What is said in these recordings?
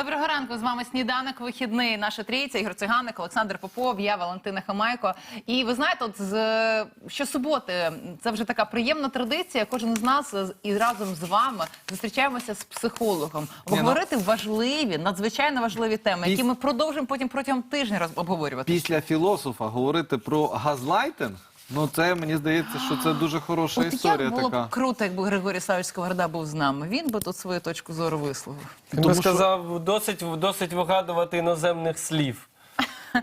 Доброго ранку. З вами сніданок вихідний. Наша трійця Ігор Циганик, Олександр Попов, я Валентина Хамайко. І ви знаєте, от з щосуботи це вже така приємна традиція. Кожен з нас і разом з вами зустрічаємося з психологом, Ні, ну- обговорити важливі, надзвичайно важливі теми, які ми продовжимо потім протягом тижня обговорювати. Після філософа говорити про газлайтинг, ну це мені здається, що це дуже хороша От історія як було така. б круто, якби Григорій Савич Сковорода був з нами. Він би тут свою точку зору висловив. Він би сказав, досить, досить вигадувати іноземних слів.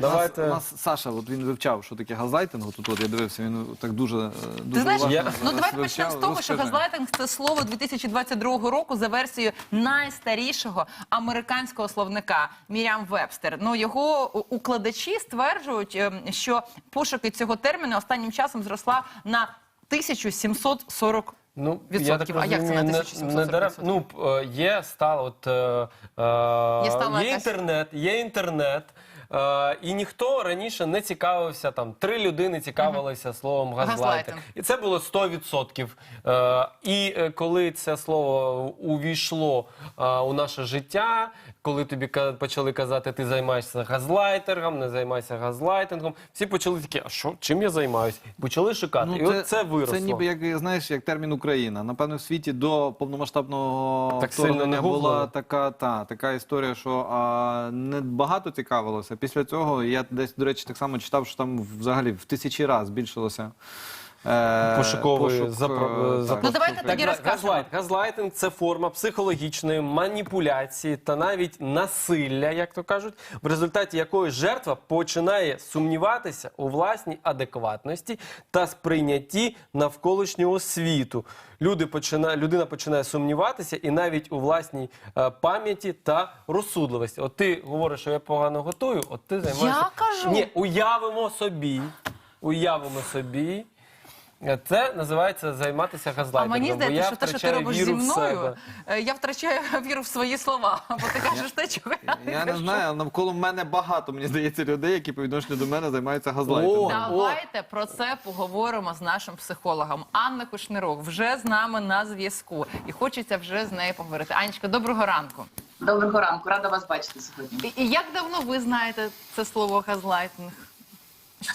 Давайте. У нас Саша, от він вивчав, що таке газлайтинг. Тут от я дивився, він так дуже, е, дуже Ти знаєш, уважно Я- ну давайте почнемо з того, що Розкажи. газлайтинг це слово 2022 року за версією найстарішого американського словника Мірям Вебстер. Ну його у- укладачі стверджують, ем, що пошуки цього терміну останнім часом зросла на 1740 Ну, відсотків. А як це на не, 1740 не дарем- відсотків? Ну, п- е, є стало, от, е, е, стала є якась- інтернет, є інтернет. Е, і ніхто раніше не цікавився, там три людини цікавилися словом газлайтинг. Газлайтинг. І це було 100%. Е, і е, коли це слово увійшло е, у наше життя, коли тобі ка- почали казати, ти займаєшся газлайтингом, не займайся газлайтингом, всі почали такі, а що, чим я займаюся? Почали шукати. і от це виросло. Ну, Це ніби як знаєш, як термін Україна. Напевно, в світі до повномасштабного Так сильно не вторгнення була така, та, така історія, що а, не багато цікавилося. Після цього я десь, до речі, так само читав, що там взагалі в тисячі разів збільшилося. Е, Пошуковий пошук, запро- е, запро- Ну, давайте Так, тоді розкажемо. газлайт. Газлайтинг це форма психологічної маніпуляції та навіть насилля, як то кажуть, в результаті якої жертва починає сумніватися у власній адекватності та сприйнятті навколишнього світу. Люди почина, людина починає сумніватися і навіть у власній е, пам'яті та розсудливості. От ти говориш, що я погано готую, от ти займаєшся. Я кажу. Ні, уявимо собі. Уявимо собі. Це називається займатися А мені здається, що те, що ти робиш зі мною, е, я втрачаю віру в свої слова. Бо ти кажеш те, чого я не Я не кажу. знаю, але навколо мене багато, мені здається, людей, які по відношенню до мене займаються газлайтингом. Давайте про це поговоримо з нашим психологом. Анна Кушнирук вже з нами на зв'язку, і хочеться вже з нею поговорити. Анечка, доброго ранку. Доброго ранку, рада вас бачити сьогодні. І, і як давно ви знаєте це слово газлайтинг?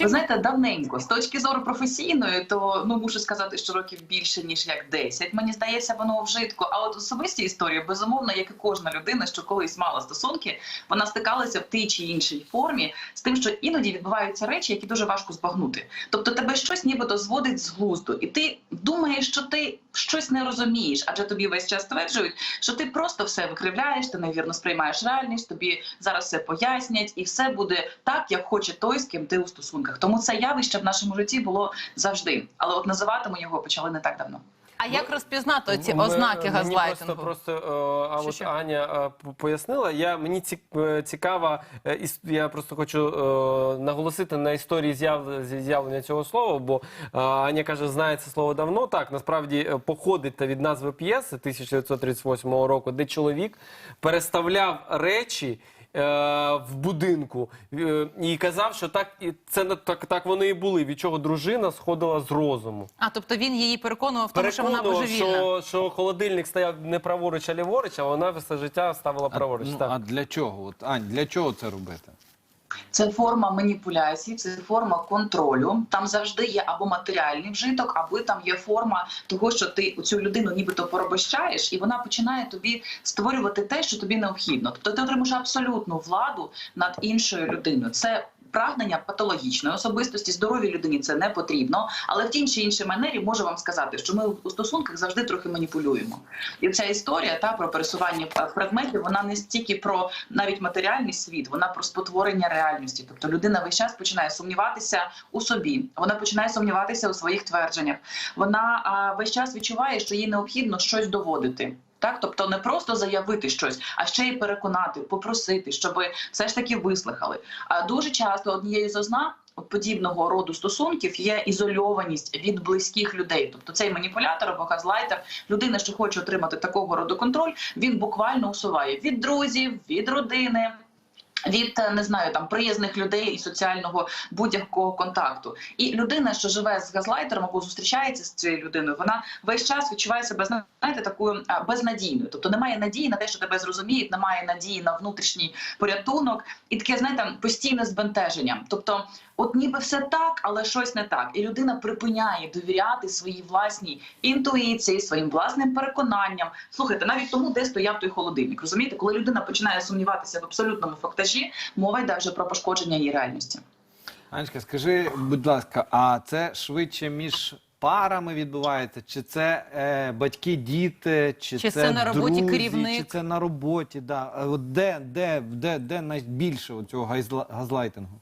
Ви знаєте, давненько з точки зору професійної, то ну мушу сказати, що років більше ніж як 10. Мені здається, воно вжитку. А от особисті історії, безумовно, як і кожна людина, що колись мала стосунки, вона стикалася в тій чи іншій формі з тим, що іноді відбуваються речі, які дуже важко збагнути. Тобто тебе щось нібито зводить з глузду, і ти думаєш, що ти щось не розумієш, адже тобі весь час стверджують, що ти просто все викривляєш, ти невірно сприймаєш реальність, тобі зараз все пояснять, і все буде так, як хоче той, з ким ти у стосунках. Тому це явище в нашому житті було завжди. Але от називати ми його почали не так давно. а як розпізнати ці Ми- ознаки мені газлайтингу? Просто, просто е, а от? Аня е, пояснила. Я мені ці- е, цікава е, Я просто хочу е, наголосити на історії з'явлення цього слова, бо е, Аня каже, знає це слово давно. Так насправді е, походить від назви п'єси 1938 року, де чоловік переставляв речі. Е, В будинку е, і казав, що так і це так, так вони і були. Від чого дружина сходила з розуму. А тобто він її переконував в тому, що вона Переконував, божевільна. що, що холодильник стояв не праворуч, а ліворуч, а вона все життя ставила праворуч. Ну, так. а для чого? От, Ань, для чого це робити? Це форма маніпуляції, це форма контролю. Там завжди є або матеріальний вжиток, або там є форма того, що ти цю людину нібито порабощаєш, і вона починає тобі створювати те, що тобі необхідно. Тобто ти отримуєш абсолютну владу над іншою людиною. Це прагнення патологічної особистості, здоровій людині це не потрібно, але в тій чи іншій манері можу вам сказати, що ми у стосунках завжди трохи маніпулюємо. І ця історія та про пересування е, предметів, вона не стільки про навіть матеріальний світ, вона про спотворення реальності. Тобто людина весь час починає сумніватися у собі, вона починає сумніватися у своїх твердженнях. Вона а, весь час відчуває, що їй необхідно щось доводити. Так, тобто не просто заявити щось, а ще й переконати, попросити, щоб все ж таки вислухали. А дуже часто однією з ознак подібного роду стосунків є ізольованість від близьких людей. Тобто цей маніпулятор або газлайтер, людина, що хоче отримати такого роду контроль, він буквально усуває від друзів, від родини. Від е, не знаю там приязних людей і соціального будь-якого контакту, і людина, що живе з газлайтером або зустрічається з цією людиною, вона весь час відчуває себе знаєте, такою безнадійною. Тобто немає надії на те, що тебе зрозуміють, немає надії на внутрішній порятунок, і таке знаєте, постійне збентеження. Тобто, от ніби все так, але щось не так, і людина припиняє довіряти своїй власній інтуїції, своїм власним переконанням. Слухайте, навіть тому, де стояв той холодильник. Розумієте, коли людина починає сумніватися в абсолютному фактажі, мова йде вже про пошкодження її реальності. Анечка, скажи, будь ласка, а це швидше між парами відбувається? Чи це е, батьки, діти, чи, Чи це на роботі друзі, керівник? чи це на роботі? Да. От де, де, де, де найбільше цього газлайтингу?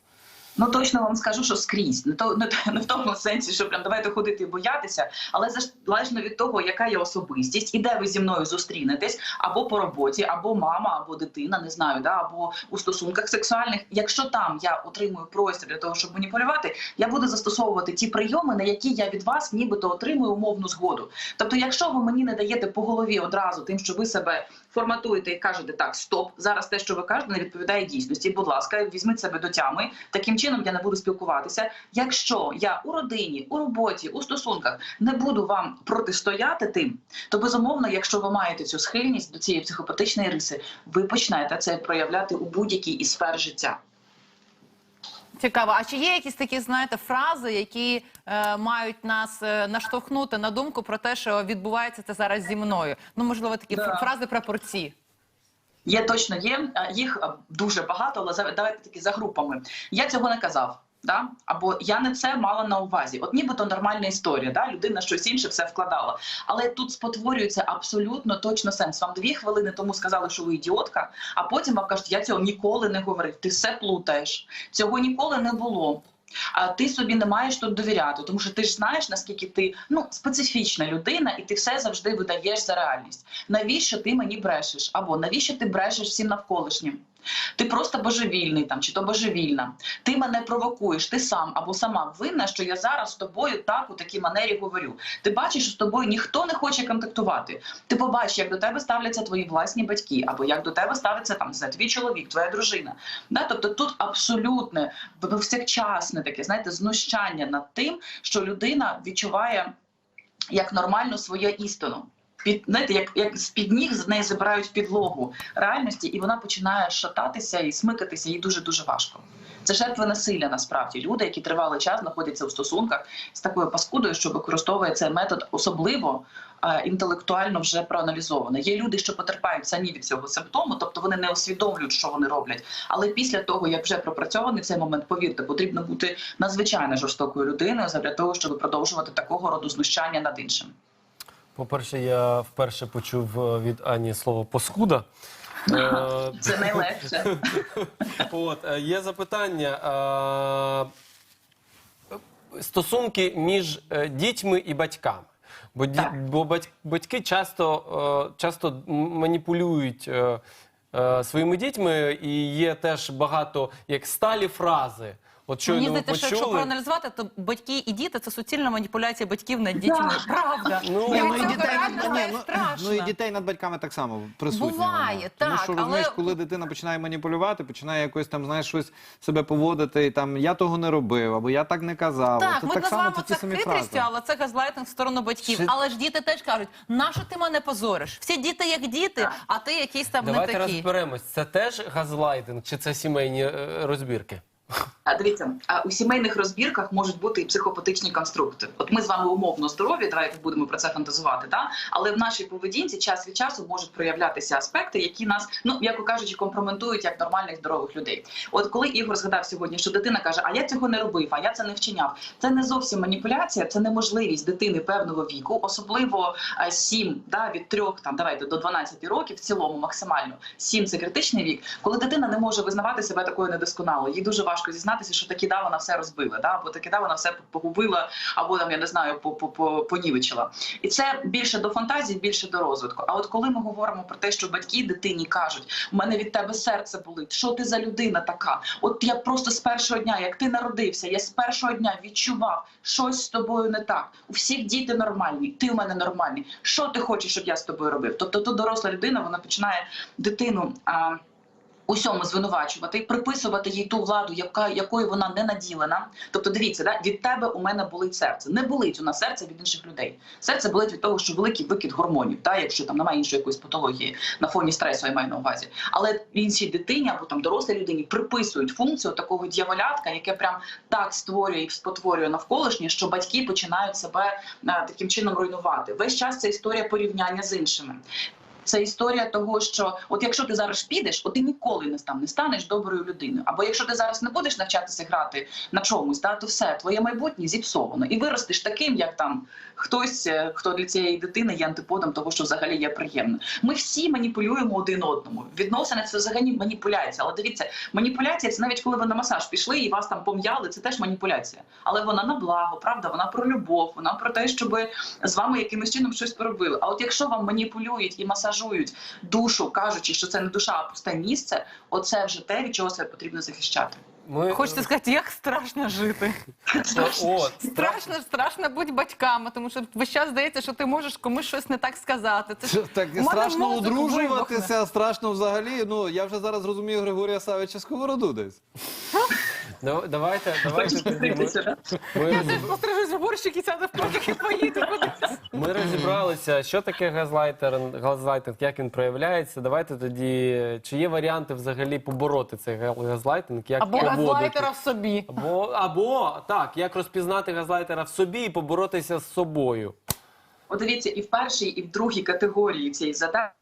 Ну точно вам скажу, що скрізь не то не, не в тому сенсі, що прям давайте ходити і боятися, але залежно від того, яка є особистість, і де ви зі мною зустрінетесь, або по роботі, або мама, або дитина, не знаю, да, або у стосунках сексуальних. Якщо там я отримую простір для того, щоб маніпулювати, я буду застосовувати ті прийоми, на які я від вас нібито отримую умовну згоду. Тобто, якщо ви мені не даєте по голові одразу тим, що ви себе форматуєте і кажете так, стоп, зараз те, що ви кажете, не відповідає дійсності. Будь ласка, візьміть себе до тями. Таким чином я не буду спілкуватися. Якщо я у родині, у роботі, у стосунках не буду вам протистояти тим, то безумовно, якщо ви маєте цю схильність до цієї психопатичної риси, ви почнете це проявляти у будь-якій із сфер життя. Цікаво. А чи є якісь такі, знаєте, фрази, які е, мають нас е, наштовхнути на думку про те, що відбувається це зараз зі мною? Ну, можливо, такі Да. фрази прапорці. Є точно є е, їх е, дуже багато, але давайте такі за групами. Я цього не казав. Да? Або я не це мала на увазі. От нібито нормальна історія, да? людина щось інше все вкладала. Але тут спотворюється абсолютно точно сенс. Вам дві хвилини тому сказали, що ви ідіотка, а потім вам кажуть, я цього ніколи не говорив. Ти все плутаєш. Цього ніколи не було. А ти собі не маєш тут довіряти, тому що ти ж знаєш, наскільки ти ну специфічна людина, і ти все завжди видаєш за реальність. Навіщо ти мені брешеш? Або навіщо ти брешеш всім навколишнім? Ти просто божевільний там чи то божевільна. Ти мене провокуєш, ти сам або сама винна, що я зараз з тобою так у такій манері говорю. Ти бачиш, що з тобою ніхто не хоче контактувати. Ти побачиш, як до тебе ставляться твої власні батьки, або як до тебе ставиться там не знаю, твій чоловік, твоя дружина. Да? Тобто тут абсолютне повсякчасне таке, знаєте, знущання над тим, що людина відчуває як нормально свою істину. Під знаєте, як, як з під ніг з неї забирають підлогу реальності, і вона починає шататися і смикатися, їй дуже дуже важко. Це жертви насилля насправді. Люди, які тривалий час знаходяться у стосунках з такою паскудою, що використовує цей метод особливо інтелектуально вже проаналізовано. Є люди, що потерпають самі від цього симптому, тобто вони не усвідомлюють, що вони роблять. Але після того, як вже пропрацьований цей момент, повірте, потрібно бути надзвичайно жорстокою людиною для того, щоб продовжувати такого роду знущання над іншим. По-перше, я вперше почув е, від Ані слово паскуда. Е, Це найлегше. От, е, є запитання. Стосунки між дітьми і батьками. Бо, ді, бо бать- батьки часто, часто маніпулюють своїми дітьми, і є теж багато як сталі фрази. От щойно Мені здається, що якщо проаналізувати, то батьки і діти це суцільна маніпуляція батьків над дітьми. Правда. Ну, Мені ну, і цього дітей, реально над- ні, ну, страшно. ну і дітей над батьками так само присутні. Буває, воно. так, Тому що розумієш, але- коли дитина починає маніпулювати, починає якось там, знаєш, щось себе поводити, і там я того не робив, або я так не казав. Так, Це ми так само називаємо це ті це самі хитрістю, фрази. але це газлайтинг в сторону батьків. Чи- Але ж діти теж кажуть, нащо ти мене позориш? Всі діти як діти, а ти якийсь там Давайте не такий. розберемось. Це теж газлайтинг, чи це сімейні е, розбірки? Дивіться, а у сімейних розбірках можуть бути і психопатичні конструкти. От ми з вами умовно здорові, давайте будемо про це фантазувати. Та але в нашій поведінці час від часу можуть проявлятися аспекти, які нас, ну яко кажучи, компрометують як нормальних здорових людей. От коли Ігор згадав сьогодні, що дитина каже, а я цього не робив, а я це не вчиняв. Це не зовсім маніпуляція, це неможливість дитини певного віку, особливо е, 7, да, від 3, там давайте до 12 років, в цілому максимально 7 – це критичний вік, коли дитина не може визнавати себе такою недосконалою. Їй дуже важко зізнатися, що таки да, вона все розбила, да, або таки да, вона все погубила, або там я не знаю, по- по- по- понівечила. І це більше до фантазії, більше до розвитку. А от коли ми говоримо про те, що батьки дитині кажуть, у мене від тебе серце болить, що ти за людина така? От я просто з першого дня, як ти народився, я з першого дня відчував, щось з тобою не так. У всіх діти нормальні, ти у мене нормальний. Що ти хочеш, щоб я з тобою робив? Тобто, тут доросла людина, вона починає дитину. Усьому звинувачувати, приписувати їй ту владу, яка якою вона не наділена. Тобто, дивіться, да від тебе у мене болить серце. Не болить у нас серце від інших людей. Серце болить від того, що великий викид гормонів, та якщо там немає іншої якоїсь патології на фоні стресу, я маю на увазі. Але іншій дитині або там дорослій людині приписують функцію такого дьяволятка, яке прям так створює і спотворює навколишнє, що батьки починають себе е, таким чином руйнувати. Весь час це історія порівняння з іншими. Це історія того, що от якщо ти зараз підеш, от ти ніколи не там не станеш доброю людиною. Або якщо ти зараз не будеш навчатися грати на чомусь, та то все твоє майбутнє зіпсовано, і виростеш таким, як там хтось, е, хто для цієї дитини є антиподом того, що взагалі є приємно. Ми всі маніпулюємо один одному. Відносини це взагалі маніпуляція. Але дивіться, маніпуляція це навіть коли ви на масаж пішли і вас там пом'яли, це теж маніпуляція. Але вона на благо, правда, вона про любов, вона про те, щоб з вами якимось чином щось поробили. А от якщо вам маніпулюють і масажують душу, кажучи, що це не душа, а пусте місце, оце вже те, від чого себе потрібно захищати. Ми... Хочете сказати, як страшно жити. О, Страшно, страшно бути батьками, тому що весь час здається, що ти можеш комусь щось не так сказати. Це ж Так страшно одружуватися, страшно взагалі. Ну я вже зараз розумію Григорія Савича Сковороду десь. Дав- Давайте, давайте тоді. Ми, ми, Я пострижусь в борщик і сяду в потяг і поїду кудись. ми розібралися, що таке газлайтер, газлайтинг, як він проявляється. Давайте тоді, чи є варіанти взагалі побороти цей га- газлайтинг, як Або поводити? газлайтера в собі. Або, або так, як розпізнати газлайтера в собі і поборотися з собою. От дивіться, і в першій, і в другій категорії цієї задачі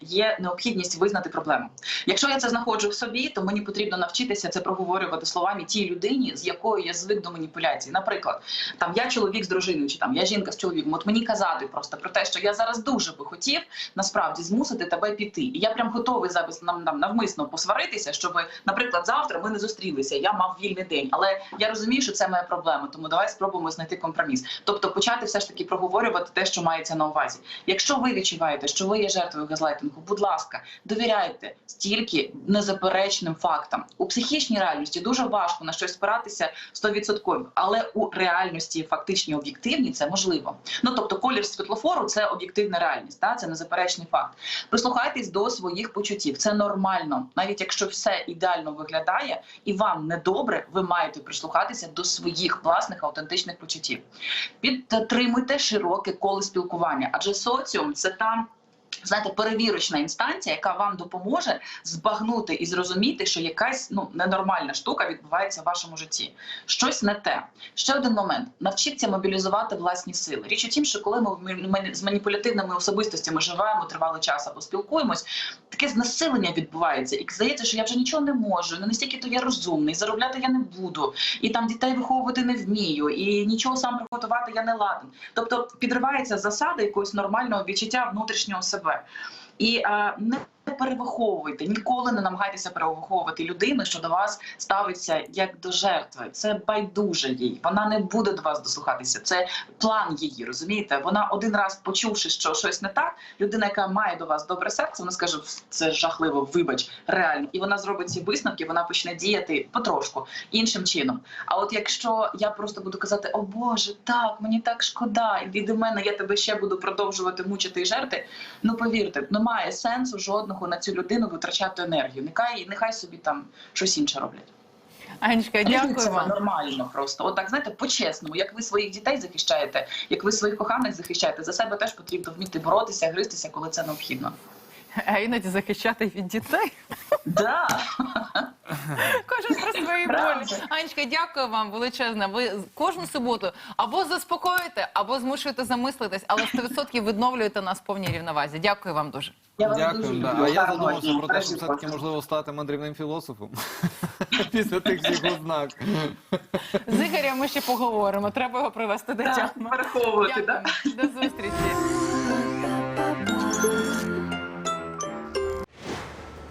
є необхідність визнати проблему. Якщо я це знаходжу в собі, то мені потрібно навчитися це проговорювати словами тій людині, з якою я звик до маніпуляцій. Наприклад, там я чоловік з дружиною, чи там я жінка з чоловіком. От мені казати просто про те, що я зараз дуже би хотів насправді змусити тебе піти. І я прям готовий зараз нам, нам навмисно посваритися, щоб, наприклад, завтра ми не зустрілися. Я мав вільний день, але я розумію, що це моя проблема. Тому давай спробуємо знайти компроміс. Тобто почати все ж таки проговорювати те, що мається на увазі. Якщо ви відчуваєте, що ви є жертвою газлайтингу, будь ласка, довіряйте стільки незаперечним фактам. У психічній реальності дуже важко на щось спиратися 100%, але у реальності фактичній об'єктивній це можливо. Ну тобто, колір світлофору це об'єктивна реальність, та це незаперечний факт. Прислухайтесь до своїх почуттів. Це нормально, навіть якщо все ідеально виглядає і вам недобре, ви маєте прислухатися до своїх власних автентичних почуттів. Підтримуйте широке коло спілкування, адже соціум це там. Знаєте, перевірочна інстанція, яка вам допоможе збагнути і зрозуміти, що якась ну ненормальна штука відбувається в вашому житті. Щось не те. Ще один момент: навчіться мобілізувати власні сили. Річ у тім, що коли ми з маніпулятивними особистостями живемо тривалий час або спілкуємось, таке знесилення відбувається, і здається, що я вже нічого не можу. Не настільки то я розумний, заробляти я не буду, і там дітей виховувати не вмію, і нічого сам приготувати я не ладен. Тобто підривається засада якогось нормального відчуття внутрішнього себе. І е, не перевиховуйте, ніколи не намагайтеся перевиховувати людину, що до вас ставиться як до жертви. Це байдуже їй. Вона не буде до вас дослухатися. Це план її, розумієте? Вона один раз почувши, що щось не так, людина, яка має до вас добре серце, вона скаже, це жахливо, вибач, реально. І вона зробить ці висновки, вона почне діяти потрошку іншим чином. А от якщо я просто буду казати, о Боже, так, мені так шкода, іди до мене, я тебе ще буду продовжувати мучити і жерти. Ну повірте, немає сенсу жодного на цю людину витрачати енергію. Нехай нехай собі там щось інше роблять. Анечка, дякую вам. нормально просто. Отак, знаєте, по-чесному, як ви своїх дітей захищаєте, як ви своїх коханих захищаєте, за себе теж потрібно вміти боротися, гристися, коли це необхідно. А іноді захищати від дітей. Да. Кожен про свої Правда. болі. Анечка, дякую вам величезне. Ви кожну суботу або заспокоїте, або змушуєте замислитись, але 100% відновлюєте нас в повній рівновазі. Дякую вам дуже. Я вас дуже Дякую. Да. А я Гарного задумався дня. про те, що все-таки можливо стати мандрівним філософом після тих всіх ознак. З Ігорем ми ще поговоримо. Треба його привести до Так, тями. Враховувати, так? Дякую. До зустрічі.